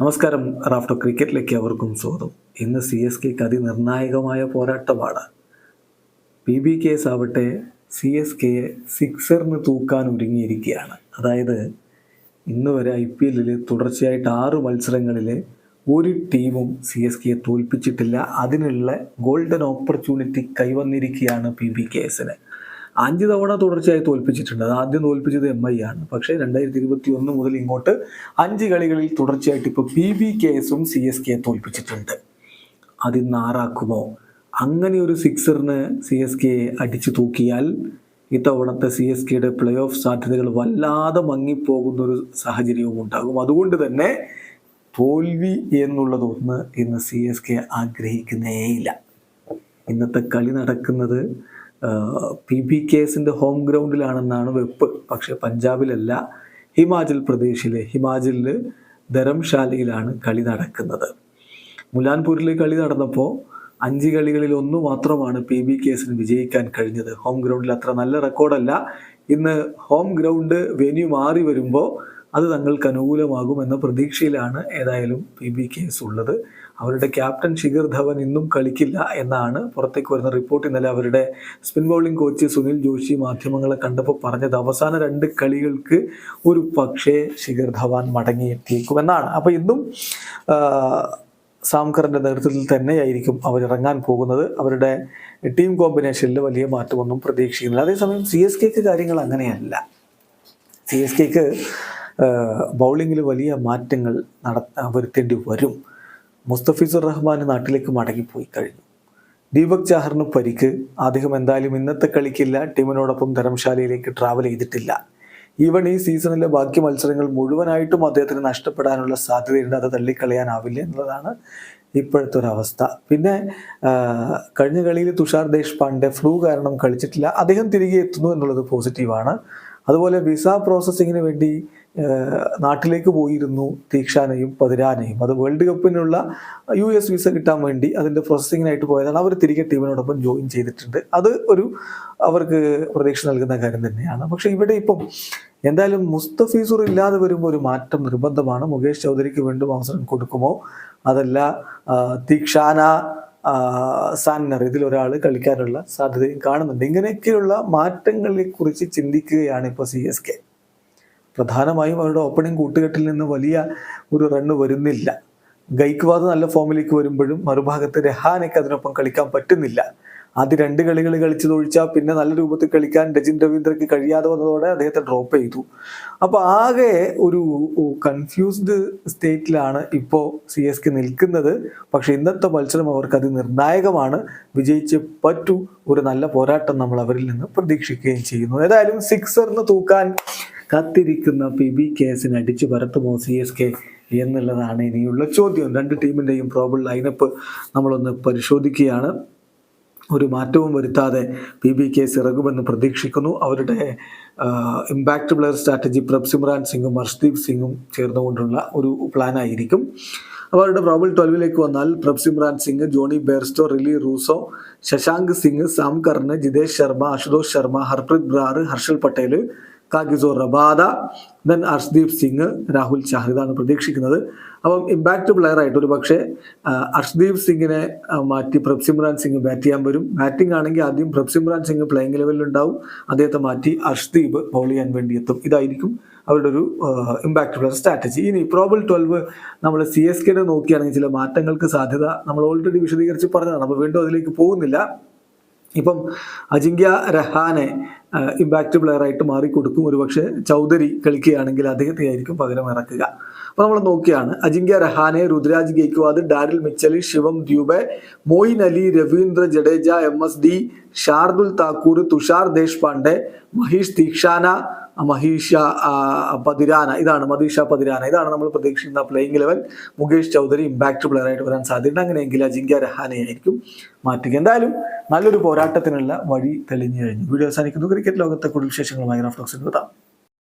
നമസ്കാരം. റാഫ്റ്റോ ക്രിക്കറ്റിലേക്ക് അവർക്കും സ്വാഗതം. ഇന്ന് സി എസ് കെക്ക് അതിനിർണായകമായ പോരാട്ടമാണ്. പി ബി കേസ് ആവട്ടെ സി എസ് കെയെ സിക്സറിന് തൂക്കാൻ ഒരുങ്ങിയിരിക്കുകയാണ്. അതായത് ഇന്ന് വരെ ഐ പി എല്ലിൽ തുടർച്ചയായിട്ട് ആറ് മത്സരങ്ങളിൽ ഒരു ടീമും സി എസ് കെയെ തോൽപ്പിച്ചിട്ടില്ല. അതിനുള്ള ഗോൾഡൻ ഓപ്പർച്യൂണിറ്റി കൈവന്നിരിക്കുകയാണ് പി ബി കെ എസിന്. അഞ്ച് തവണ തുടർച്ചയായി തോൽപ്പിച്ചിട്ടുണ്ട്. അത് ആദ്യം തോൽപ്പിച്ചത് എം ഐ ആണ്. പക്ഷേ രണ്ടായിരത്തി ഇരുപത്തി ഒന്ന് മുതൽ ഇങ്ങോട്ട് അഞ്ച് കളികളിൽ തുടർച്ചയായിട്ട് ഇപ്പോൾ പി ബി കെ എസും സി എസ് കെ തോൽപ്പിച്ചിട്ടുണ്ട്. അതിന്ന് ആറാക്കുമോ? അങ്ങനെ ഒരു സിക്സറിന് സി എസ് കെ അടിച്ചു തൂക്കിയാൽ ഇത്തവണത്തെ സി എസ് കെയുടെ പ്ലേ ഓഫ് സാധ്യതകൾ വല്ലാതെ മങ്ങിപ്പോകുന്ന ഒരു സാഹചര്യവും ഉണ്ടാകും. അതുകൊണ്ട് തന്നെ തോൽവി എന്നുള്ളതൊന്ന് ഇന്ന് സി എസ് കെ ആഗ്രഹിക്കുന്നേയില്ല. ഇന്നത്തെ കളി നടക്കുന്നത് പി ബി കേസിന്റെ ഹോം ഗ്രൗണ്ടിലാണെന്നാണ് വെപ്പ്. പക്ഷേ പഞ്ചാബിലല്ല ഹിമാചൽ പ്രദേശിലെ ഹിമാചലിൽ ധരംശാലയിലാണ് കളി നടക്കുന്നത്. മുലാൻപൂരിൽ കളി നടന്നപ്പോൾ അഞ്ച് കളികളിൽ ഒന്ന് മാത്രമാണ് പി ബി കേസിന് വിജയിക്കാൻ കഴിഞ്ഞത്. ഹോം ഗ്രൗണ്ടിൽ അത്ര നല്ല റെക്കോർഡല്ല. ഇന്ന് ഹോം ഗ്രൗണ്ട് വെന്യൂ മാറി വരുമ്പോൾ അത് തങ്ങൾക്ക് അനുകൂലമാകും എന്ന പ്രതീക്ഷയിലാണ് ഏതായാലും പി ബി കേസ് ഉള്ളത്. അവരുടെ ക്യാപ്റ്റൻ ശിഖർ ധവൻ ഇന്നും കളിക്കില്ല എന്നാണ് പുറത്തേക്ക് വരുന്ന റിപ്പോർട്ട്. ഇന്നലെ അവരുടെ spin bowling coach Sunil Joshi മാധ്യമങ്ങളെ കണ്ടപ്പോൾ പറഞ്ഞത് അവസാന രണ്ട് കളികൾക്ക് ഒരു പക്ഷേ ശിഖർ ധവാൻ മടങ്ങിയെത്തിയേക്കുമെന്നാണ്. അപ്പോൾ ഇന്നും സാംകറിന്റെ നേതൃത്വത്തിൽ തന്നെയായിരിക്കും അവരിറങ്ങാൻ പോകുന്നത്. അവരുടെ ടീം കോമ്പിനേഷനിൽ വലിയ മാറ്റമൊന്നും പ്രതീക്ഷിക്കുന്നില്ല. അതേസമയം സി എസ് കെക്ക് കാര്യങ്ങൾ അങ്ങനെയല്ല. സി എസ് കെക്ക് ബൗളിങ്ങിൽ വലിയ മാറ്റങ്ങൾ നട വരുത്തേണ്ടി വരും. മുസ്തഫിസുർ റഹ്മാൻ നാട്ടിലേക്ക് മടങ്ങിപ്പോയി കഴിഞ്ഞു. ദീപക് ചാഹറിന് പരിക്ക്. അദ്ദേഹം എന്തായാലും ഇന്നത്തെ കളിക്കില്ല. ടീമിനോടൊപ്പം ധർമ്മശാലയിലേക്ക് ട്രാവൽ ചെയ്തിട്ടില്ല. ഈവൺ ഈ സീസണിലെ ബാക്കി മത്സരങ്ങൾ മുഴുവനായിട്ടും അദ്ദേഹത്തിന് നഷ്ടപ്പെടാനുള്ള സാധ്യതയുണ്ട്. അത് തള്ളിക്കളയാനാവില്ല എന്നുള്ളതാണ് ഇപ്പോഴത്തെ ഒരു അവസ്ഥ. പിന്നെ കഴിഞ്ഞ കളിയിൽ തുഷാർ ദേശ്പാണ്ഡെ ഫ്ലൂ കാരണം കളിച്ചിട്ടില്ല. അദ്ദേഹം തിരികെ എത്തുന്നു എന്നുള്ളത് പോസിറ്റീവാണ് അതുപോലെ വിസ പ്രോസസ്സിങ്ങിന് വേണ്ടി നാട്ടിലേക്ക് പോയിരുന്നു തീക്ഷാനയും പതിരാനയും. അത് വേൾഡ് കപ്പിനുള്ള യു എസ് വിസ കിട്ടാൻ വേണ്ടി അതിന്റെ പ്രോസസ്സിങ്ങിനായിട്ട് പോയതാണ്. അവർ തിരികെ ടീമിനോടൊപ്പം ജോയിൻ ചെയ്തിട്ടുണ്ട്. അത് ഒരു അവർക്ക് പ്രതീക്ഷ നൽകുന്ന കാര്യം തന്നെയാണ്. പക്ഷെ ഇവിടെ ഇപ്പം എന്തായാലും മുസ്തഫീസുർ ഇല്ലാതെ വരുമ്പോൾ ഒരു മാറ്റം നിർബന്ധമാണ്. മുകേഷ് ചൗധരിക്ക് വീണ്ടും അവസരം കൊടുക്കുമോ? അതല്ല തീക്ഷാന സാന്നർ ഇതിലൊരാൾ കളിക്കാനുള്ള സാധ്യതയും കാണുന്നുണ്ട്. ഇങ്ങനെയൊക്കെയുള്ള മാറ്റങ്ങളെ കുറിച്ച് ചിന്തിക്കുകയാണ് ഇപ്പോൾ സി എസ് കെ. പ്രധാനമായും അവരുടെ ഓപ്പണിംഗ് കൂട്ടുകെട്ടിൽ നിന്ന് വലിയ ഒരു റണ്ണ് വരുന്നില്ല. ഗൈക്വാദ് നല്ല ഫോമിലേക്ക് വരുമ്പോഴും മറുഭാഗത്ത് രഹാനയ്ക്ക് അതിനൊപ്പം കളിക്കാൻ പറ്റുന്നില്ല. ആദ്യ രണ്ട് കളികൾ കളിച്ചതൊഴിച്ചാൽ പിന്നെ നല്ല രൂപത്തിൽ കളിക്കാൻ രജിൻ രവീന്ദ്രയ്ക്ക് കഴിയാതെ വന്നതോടെ അദ്ദേഹത്തെ ഡ്രോപ്പ് ചെയ്തു. അപ്പോൾ ആകെ ഒരു കൺഫ്യൂസ്ഡ് സ്റ്റേറ്റിലാണ് ഇപ്പോൾ സി എസ് കെ നിൽക്കുന്നത്. പക്ഷേ ഇന്നത്തെ മത്സരം അവർക്ക് അത് നിർണായകമാണ്. വിജയിച്ച് പറ്റൂ. ഒരു നല്ല പോരാട്ടം നമ്മൾ അവരിൽ നിന്ന് പ്രതീക്ഷിക്കുകയും ചെയ്യുന്നു. ഏതായാലും സിക്സറിന് തൂക്കാൻ കാത്തിരിക്കുന്ന പി ബി കേസിന് അടിച്ചു പരത്തുമോ സി എസ് കെ എന്നുള്ളതാണ് ഇനിയുള്ള ചോദ്യം. രണ്ട് ടീമിന്റെയും പ്രോബിൾ ലൈനപ്പ് നമ്മളൊന്ന് പരിശോധിക്കുകയാണ്. ഒരു മാറ്റവും വരുത്താതെ പി ബി കേസ് ഇറങ്ങുമെന്ന് പ്രതീക്ഷിക്കുന്നു. അവരുടെ impact player strategy Prabh Simran സിംഗും ഹർഷ്ദീപ് സിംഗും ചേർന്നുകൊണ്ടുള്ള ഒരു പ്ലാനായിരിക്കും അപ്പോൾ അവരുടെ പ്രോബിൾ ട്വൽവിലേക്ക് വന്നാൽ Prabh Simran Singh Jonny Bairstow Rilee Rossouw Shashank Singh Sam Curran Jitesh Sharma Ashutosh Sharma Harpreet Brar Harshal Patel Kagiso Rabada then Arshdeep Singh Rahul Chahar ഇതാണ് പ്രതീക്ഷിക്കുന്നത്. അപ്പം ഇമ്പാക്റ്റ് പ്ലെയർ ആയിട്ട് ഒരു പക്ഷേ അർഷ്ദീപ് സിംഗിനെ മാറ്റി പ്രഭ്സിമ്രാൻ സിംഗ് ബാറ്റ് ചെയ്യാൻ വരും. ബാറ്റിംഗ് ആണെങ്കിൽ ആദ്യം പ്രഭ്സിമ്രാൻ സിംഗ് പ്ലേയിങ് ലെവലിൽ ഉണ്ടാവും. അദ്ദേഹത്തെ മാറ്റി അർഷ്ദീപ് ബോൾ ചെയ്യാൻ വേണ്ടി എത്തും. ഇതായിരിക്കും അവരുടെ ഒരു ഇമ്പാക്റ്റ് പ്ലെയർ സ്ട്രാറ്റജി ഇനി പ്രോബിൾ ട്വൽവ് നമ്മൾ സി എസ് കെയുടെ നോക്കിയാണെങ്കിൽ ചില മാറ്റങ്ങൾക്ക് സാധ്യത നമ്മൾ ഓൾറെഡി വിശദീകരിച്ച് പറഞ്ഞതാണ്. അപ്പോൾ വീണ്ടും അതിലേക്ക് പോകുന്നില്ല. ഇപ്പം അജിങ്ക്യ രഹാനെ ഇമ്പാക്റ്റ് പ്ലെയറായിട്ട് മാറിക്കൊടുക്കും. ഒരുപക്ഷെ ചൗധരി കളിക്കുകയാണെങ്കിൽ അദ്ദേഹത്തെ ആയിരിക്കും പകരം ഇറക്കുക. അപ്പോൾ നമ്മൾ നോക്കിയാണ് Ajinkya Rahane Ruturaj Gaikwad Daryl Mitchell Shivam Dube Moeen Ali Ravindra Jadeja M S D Shardul Thakur Tushar Deshpande Maheesh Theekshana Matheesha Pathirana. ഇതാണ് മതീഷ പതിരാന. ഇതാണ് നമ്മൾ പ്രതീക്ഷിക്കുന്ന playing eleven Mukesh Choudhary impact പ്ലെയറായിട്ട് വരാൻ സാധ്യതയുണ്ട്. അങ്ങനെയെങ്കിൽ അജിങ്ക്യ രഹാനെ ആയിരിക്കും മാറ്റുക. എന്തായാലും നല്ലൊരു പോരാട്ടത്തിനുള്ള വഴി തെളിഞ്ഞു കഴിഞ്ഞു. വീഡിയോ അവസാനിക്കുന്നു. ക്രിക്കറ്റ് ലോകത്തെ കൂടുതൽ വിശേഷങ്ങളുമായി റഫ്ലോക്സിൽ എത്താം